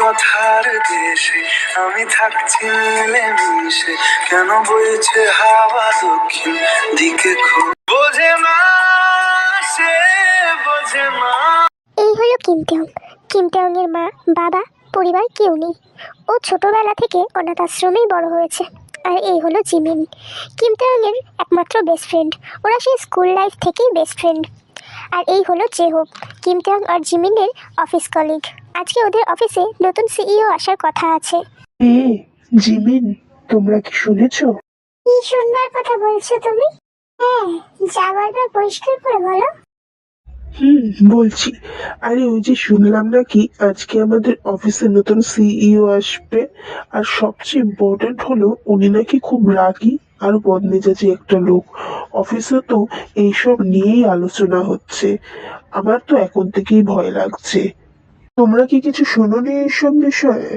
কথার দেশে আমি থাকছি মিলে মিশে কেন বইছে হাওয়া দক্ষিণ? দিকে বোঝে না সে বোঝে না এই হলো কিমতেয়ং। কিমতেয়ংয়ের মা, বাবা, পরিবার কেউ নেই। ও ছোটবেলা থেকে অনাথ আশ্রমেই বড় হয়েছে। আর এই হলো জিমিন। কিম কিমতেয়ংয়ের একমাত্র বেস্ট ফ্রেন্ড ওরা সেই স্কুল লাইফ থেকেই বেস্ট ফ্রেন্ড আর এই হলো জেহোপ কিমতেয়ং আর জিমিনের অফিস কলিগ আজকে ওদের অফিসে নতুন সিইও আসার কথা আছে। এ জিমিন তোমরা কি শুনেছো? কি শুনবার কথা বলছো তুমি? হ্যাঁ যা বলবার পরিষ্কার করে বলো। হুম, বলছি। আরে ওই যে শুনলাম নাকি আজকে আমাদের অফিসে নতুন সিইও আসবে। আর সবচেয়ে ইম্পর্টেন্ট হলো উনি নাকি খুব রাগী আর বদমেজাজি একটা লোক। অফিসে তো এইসব নিয়েই আলোচনা হচ্ছে। আমার তো এখন থেকেই ভয় লাগছে। তোমরা কি কিছু শোনোনি এইসব বিষয়ে?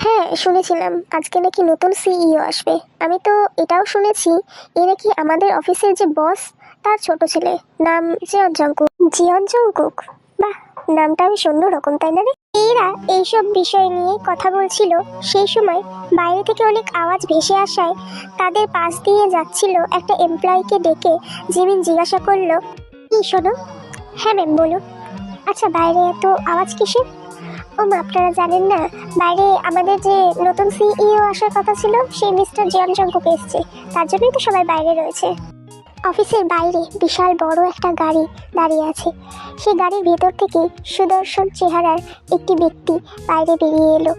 হ্যাঁ শুনেছিলাম। আজকে নাকি নতুন সিইও আসবে। আমি তো এটাও শুনেছি, এ নাকি আমাদের অফিসের যে বস তার ছোট ছেলে। নাম জিয়ন জঙ্কুক জিয়ন জঙ্কুক? বাহ, নামটা আমি বেশ অন্যরকম তাই না রে? এরা এইসব বিষয় নিয়ে কথা বলছিল। সেই সময় বাইরে থেকে অনেক আওয়াজ ভেসে আসায় তাদের পাশ দিয়ে যাচ্ছিল একটা এমপ্লয়িকে ডেকে জিমিন জিজ্ঞাসা করল, কি শোনো? হ্যাঁ ম্যাম, বলুন। আচ্ছা বাইরে এত আওয়াজ কিসের? ও আপনারা জানেন না, বাইরে আমাদের যে নতুন সিইও আসার কথা ছিল, সেই মিস্টার জিয়ন জঙ্কুক এসছে। তার জন্যই তো সবাই বাইরে রয়েছে। অফিসের বাইরে বিশাল বড় একটা গাড়ি দাঁড়িয়ে আছে। সেই গাড়ির ভেতর থেকে সুদর্শন চেহারার একটি ব্যক্তি বাইরে বেরিয়ে এলো,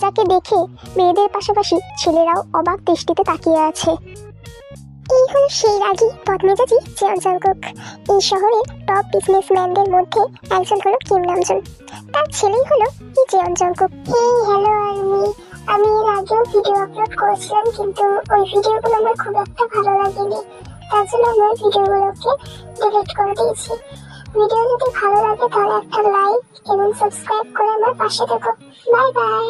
যাকে দেখে মেয়েদের পাশাপাশি ছেলেরাও অবাক দৃষ্টিতে তাকিয়ে আছে। এই হলো সেই রাগী পদ্মেজাজি জিয়ন জঙ্কুক এই শহরের টপ বিজনেসম্যানদের মধ্যে একজন হলো কিম নামজুন। তার ছেলেই হলো এই জিয়ন জঙ্কুক এই হ্যালো আর্মি আমি এর আগেও ভিডিও আপলোড করেছিলাম, কিন্তু ওই ভিডিওগুলো আমার খুব একটা ভালো লাগেনি। তার জন্য আমি ভিডিওগুলোকে ডিলিট করে দিয়েছি। ভিডিও যদি ভালো লাগে তাহলে একটা লাইক এবং সাবস্ক্রাইব করে আমার পাশে থেকো। Bye bye